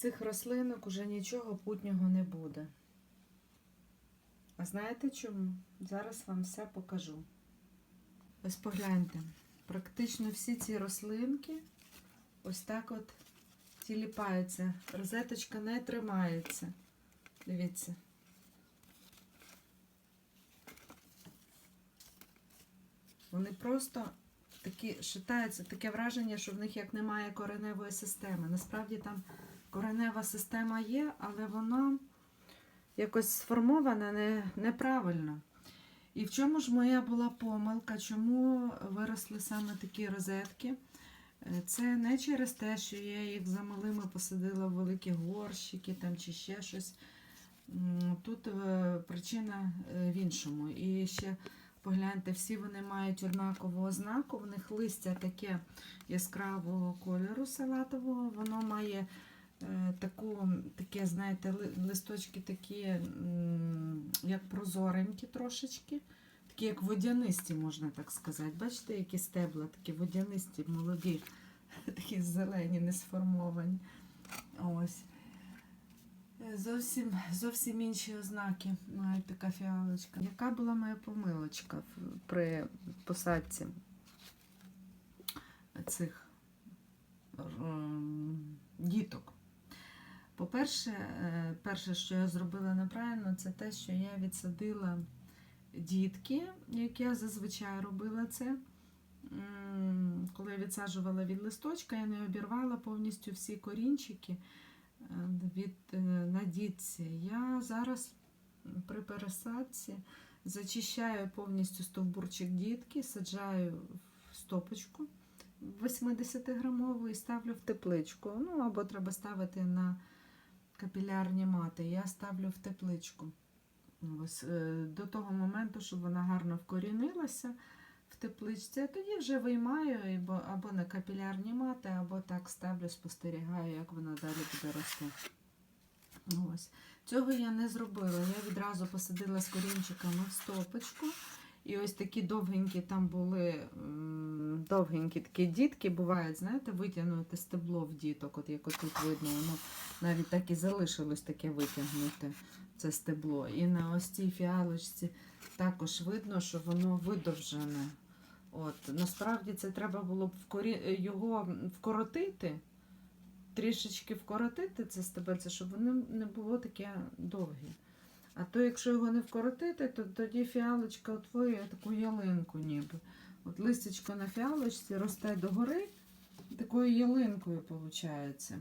цих рослинок уже нічого путнього не буде. А знаєте чому? Зараз вам все покажу. Ось погляньте. Практично всі ці рослинки ось так от тіліпаються. Розеточка не тримається. Дивіться. Вони просто такі шатаються, таке враження, що в них як немає кореневої системи. Насправді там коренева система є, але вона якось сформована не, неправильно. І в чому ж моя була помилка? Чому виросли саме такі розетки? Е, Це не через те, що я їх за малими посадила в великі горщики там, чи ще щось. Тут е, причина е, в іншому. І ще погляньте, всі вони мають однакову ознаку. В них листя таке яскравого кольору салатового, воно має таку, таке, знаєте, листочки такі, як прозоренькі трошечки, такі як водянисті, можна так сказати. Бачите, які стебла, такі водянисті, молоді, такі зелені, не сформовані. Ось. Е, Зовсім, зовсім інші ознаки має така фіалочка. Яка була моя помилочка при посадці цих діток? По-перше, е, перше, що я зробила неправильно, це те, що я відсадила дітки, як я зазвичай робила це. Коли я відсаджувала від листочка, я не обірвала повністю всі корінчики е, від е, на дітці. Я зараз при пересадці зачищаю повністю стовбурчик дітки, саджаю в стопочку 80-грамову і ставлю в тепличку. Ну, або треба ставити на капілярні мати. Я ставлю в тепличку. Ось, е, до того моменту, щоб вона гарно вкорінилася в тепличці, а тоді вже виймаю або, на капілярні мати, або так ставлю, спостерігаю, як вона далі буде рости. Ось. Цього я не зробила. Я відразу посадила з корінчиками в стопочку. І ось такі довгенькі там були довгенькі такі дітки, бувають, знаєте, витягнути стебло в діток, от як отут видно, воно навіть так і залишилось таке витягнуте, це стебло. І на ось цій фіалочці також видно, що воно видовжене. От, насправді це треба було б вкорі... його вкоротити, трішечки вкоротити це стебельце, щоб воно не було таке довге. А то, якщо його не вкоротити, то тоді фіалочка утворює таку ялинку ніби. От листячко на фіалочці росте догори, такою ялинкою виходить.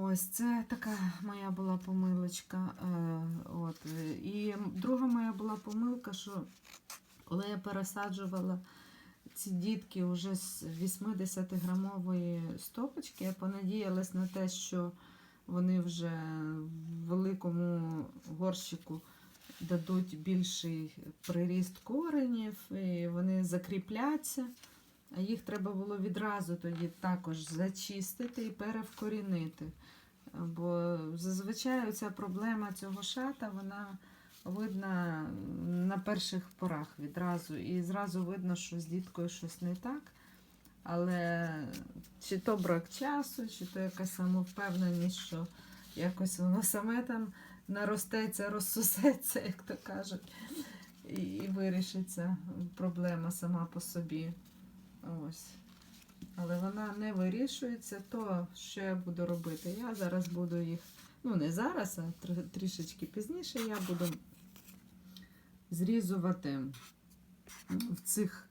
Ось це така моя була помилочка. Е, От. І друга моя була помилка, що коли я пересаджувала ці дітки вже з 80-грамової стопочки, я понадіялась на те, що вони вже в великому горщику дадуть більший приріст коренів, і вони закріпляться. А їх треба було відразу тоді також зачистити і перевкорінити. Бо зазвичай ця проблема цього шата, вона видна на перших порах відразу. І зразу видно, що з діткою щось не так. Але чи то брак часу, чи то якась самовпевненість, що якось воно саме там наростеться, розсусеться, як то кажуть, і, і вирішиться проблема сама по собі. Ось. Але вона не вирішується, то що я буду робити? Я зараз буду їх, ну не зараз, а тр- трішечки пізніше я буду зрізувати в цих.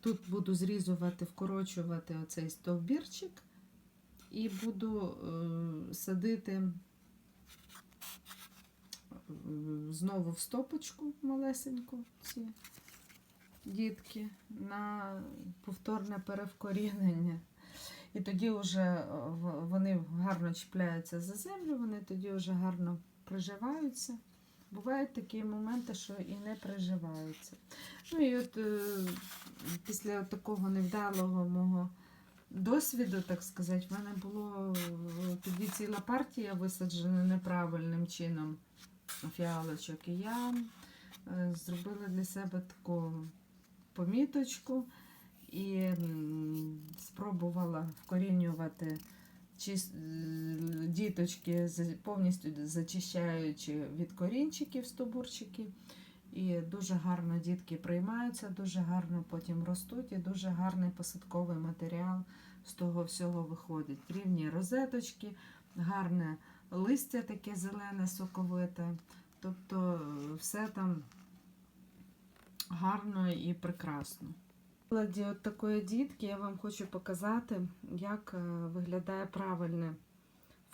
Тут буду зрізувати, вкорочувати оцей стовбірчик і буду е, садити е, знову в стопочку малесеньку ці дітки на повторне перевкорінення. І тоді вже е, вони гарно чіпляються за землю, вони тоді вже гарно приживаються. Бувають такі моменти, що і не приживаються. Ну і от е, після такого невдалого мого досвіду, так сказати, в мене було е, тоді ціла партія висаджена неправильним чином фіалочок. І я е, зробила для себе таку поміточку і спробувала вкорінювати е, діточки, повністю зачищаючи від корінчиків стовбурчики. І дуже гарно дітки приймаються, дуже гарно потім ростуть, і дуже гарний посадковий матеріал з того всього виходить. Рівні розеточки, гарне листя таке зелене, соковите. Тобто е, все там гарно і прекрасно. От такої дітки я вам хочу показати, як е, виглядає правильне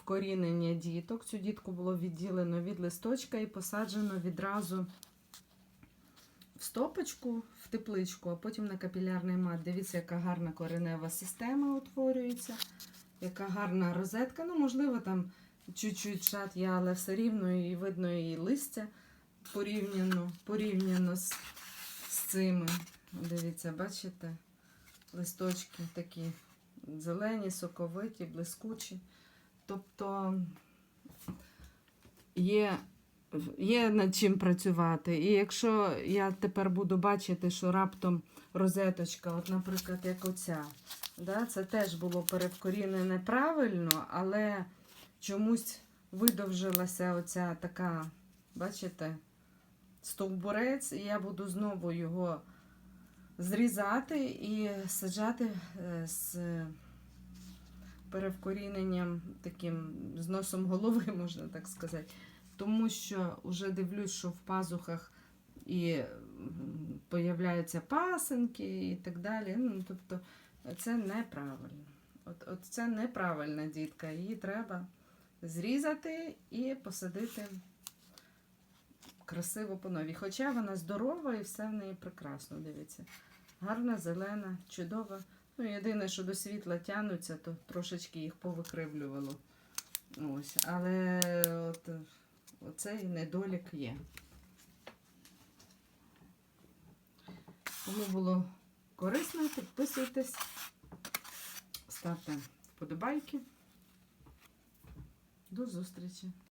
вкорінення діток. Цю дітку було відділено від листочка і посаджено відразу в стопочку, в тепличку, а потім на капілярний мат. Дивіться, яка гарна коренева система утворюється, яка гарна розетка. Ну, можливо, там чуть-чуть шат є, але все рівно і видно і листя порівняно, порівняно з, з цими. Дивіться, бачите? Листочки такі зелені, соковиті, блискучі. Тобто є, є над чим працювати. І якщо я тепер буду бачити, що раптом розеточка, от, наприклад, як оця, да, це теж було перевкорінене правильно, але чомусь видовжилася оця така, бачите, стовбурець, і я буду знову його зрізати і саджати е, з перевкоріненням таким з носом голови, можна так сказати. Тому що вже дивлюсь, що в пазухах і появляються пасинки і так далі. Ну, тобто це неправильно. От, от це неправильна дітка. Її треба зрізати і посадити красиво по новій. Хоча вона здорова і все в неї прекрасно, дивіться. Гарна, зелена, чудова. Ну, єдине, що до світла тянуться, то трошечки їх повикривлювало. Ось. Але от, оцей недолік є. Кому було корисно, підписуйтесь, ставте вподобайки. До зустрічі!